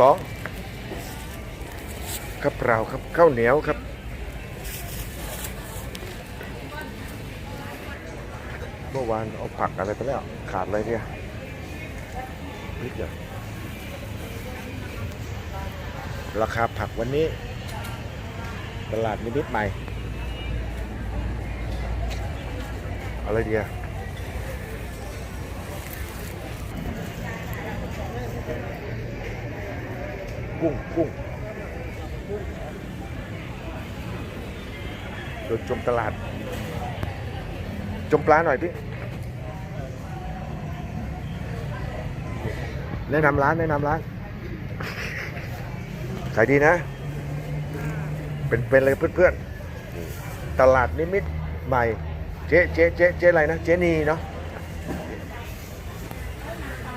สองข้าวเปล่าครับข้าวเหนียวครับเมื่อวานเอาผักอะไรไปแล้วขาดอะไรเนี่ยนิดเดียวราคาผักวันนี้ ตลาดนิมิตใหม่ อะไรเดีย กุ้งกุ้งเดินชมตลาด จมปลาหน่อยพี่ แนะนำร้านแนะนำร้าน ขายดีนะ เป็นเป็นอะไรเพื่อนๆ ตลาดนิมิตรใหม่ เจ๊เจ๊เจ๊เจ๊อะไรนะ เจนีเนาะ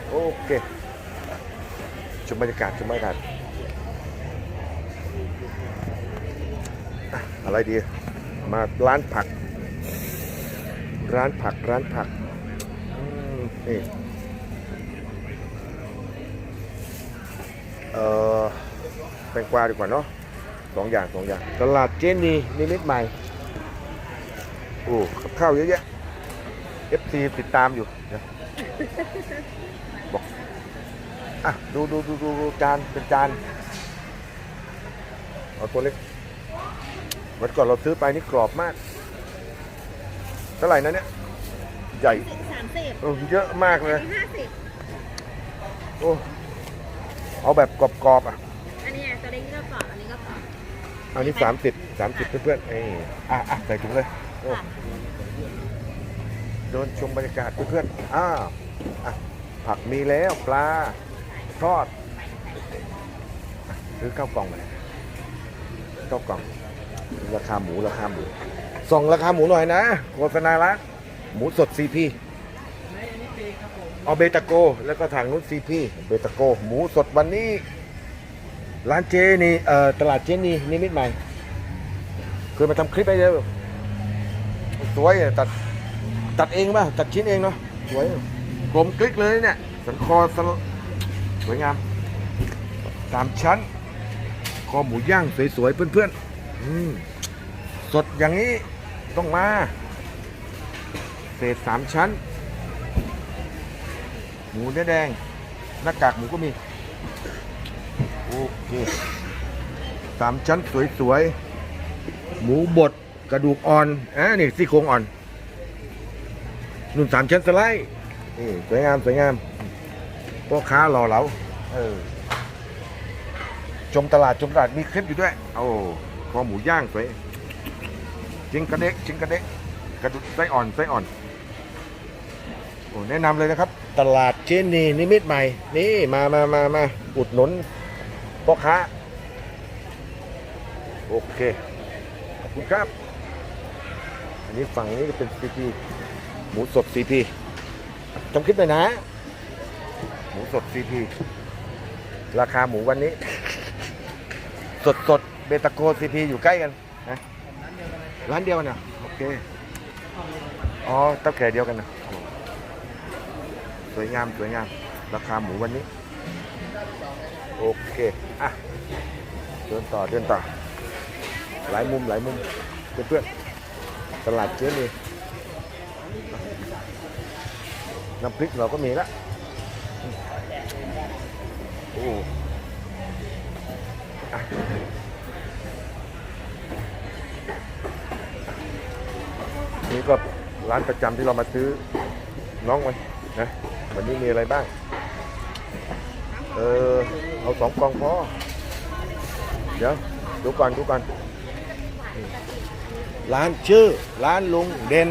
โอเคชมบรรยากาศชมบรรยากาศ อะไรดี มาร้านผัก ร้านผักร้านผักนี่เออแตงกวาดีกว่าเนาะสองอย่างสองอย่างตลาดเจนีนิมิตใหม่โอ้กับข้าวเยอะแยะ FC ติดตามอยู่เดี๋ยวบอกอะดูดูดูดูดูจานเป็นจาน เอาตัวเล็กวันก่อนเราซื้อไปนี่กรอบมาก เท่าไหร่นะเนี่ย ใหญ่สามสิบเออเยอะมากเลย ห้าสิบโอ้เอาแบบกรอบๆอะ อันนี้ตัวเล็กก็กรอบ อันนี้ก็กรอบ อันนี้สามสิบสามสิบเพื่อนๆเอ้ยอะอะใส่ถุงเลยโอ้ค่ะเดินชมบรรยากาศเพื่อนๆอ้าวอะผักมีแล้วปลาทอดอะซื้อข้าวกล่องมาข้า วกล่อง ราคาหมูราคาหมู ส่องราคาหมูหน่อยนะโฆษณาละหมูสดซีพีเอาเบตาโก แล้วก็ทางนู้นซีพีเบตาโก หมูสดวันนี้ ร้านเจนี่เอ่อตลาดเจนี่นิมิตใหม่เคยมาทำคลิปไปเยอะสวยตัดตัดเองป่ะตัดชิ้นเองเนาะสวยกลมกลิกเลยเนี่ยสันคอสวยงามสามชั้น คอหมูย่างสวยๆ เพื่อนๆสดอย่างนี้ต้องมา เศษสามชั้น หมูเนื้อแดง หน้ากากหมูก็มี โอเคสามชั้นสวยๆ หมูบดกระดูกอ่อนอ่านี่ซี่โครงอ่อน นุ่นสามชั้นสไลด์สวยงามสวยงามพ่อค้าหล่อเหลาเออ ชมตลาดชมตลาดมีคลิปอยู่ด้วย โอ้คอหมูย่างสวยจิงกระเด็กจิงกระเด็กกระดูกไส้อ่อนไส้อ่อนโอ้แนะนำเลยนะครับ ตลาดเจนีนิมิตรใหม่ นี่มามามามาอุดหนุนพ่อค้า โอเคขอบคุณครับ อันนี้ฝั่งนี้ก็เป็นซีพีหมูสดซีพีจำคลิปหน่อยนะ หมูสดซีพีราคาหมูวันนี้ สดสดเบตาโกซีพีอยู่ใกล้กันนะร้านเดียวกันเนะโอเคอ๋อเต้าแก่เดียวกันนะสวยงามสวยงาม ราคาหมูวันนี้ โอเค อะ เดินต่อเดินต่อ หลายมุมหลายมุมเพื่อนๆตลาดเจ๊นี่น้ำพริกเราก็มีละโอ้ นี่ก็ร้านประจำที่เรามาซื้อน้องมันนะวันนี้มีอะไรบ้าง เออ เอาสองกล่องพอ เดี๋ยว ดูก่อนดูก่อนนี่ร้านชื่อ ร้านลุงเด่น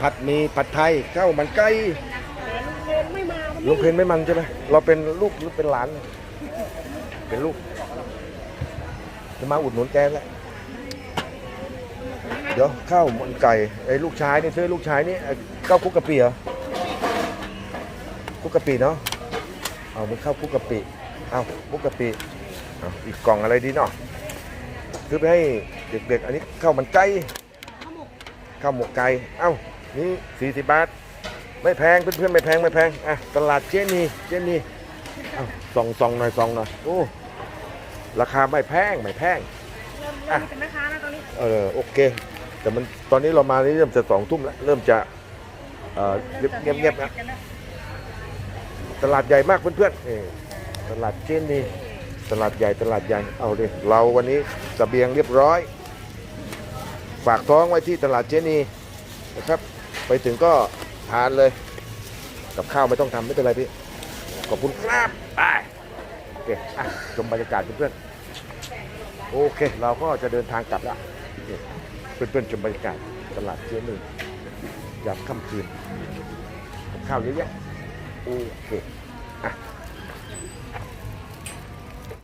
ผัดหมีผัดไทยข้าวมันไก่ไม่มาลุงเพนไม่มันใช่ไหมเราเป็นลูกหรือเป็นหลาน เป็นลูก จะมาอุดหนุนแกแหละเดี๋ยวข้าวมันไก่ไอ้ลูกชายนี่ซื้อลูกชายนี่ไอ้ข้าวคลุกกะปิเหรอคลุกกะปิเนาะเอามันข้าวคลุกกะปิเอาคลุกกะปิเอาอีกกล่องอะไรดีเนาะซื้อไปให้เด็กๆ อันนี้ข้าวมันไก่ข้าวหมกไก่เอ้านี่สี่สิบบาทไม่แพงเพื่อนๆไม่แพงไม่แพงอะตลาดเจนี่เจนี่เอ้าซองซองหน่อยซองหน่อยโอ้ ราคาไม่แพงไม่แพง เริ่มเริ่มเป็นแม่ค้าแล้วตอนนี้เออโอเค แต่มันตอนนี้เรามานี่เริ่มจะสองทุ่มแล้วเริ่มจะเออเงียบเงียบๆนะตลาดใหญ่มากเพื่อนๆนี่ตลาดเจนนี่ตลาดใหญ่ตลาดใหญ่เอาดิเราวันนี้เสบียงเรียบร้อย ฝากท้องไว้ที่ตลาดเจนีนะครับ ไปถึงก็ทานเลย กับข้าวไม่ต้องทำไม่เป็นไรพี่ขอบคุณครับไปโอเคอะชมบรรยากาศเพื่อนๆโอเค เราก็จะเดินทางกลับแล้วเพื่อนๆชมบรรยากาศตลาดเจนียามค่ำคืนข้าวเยอะแยะโอเคอะ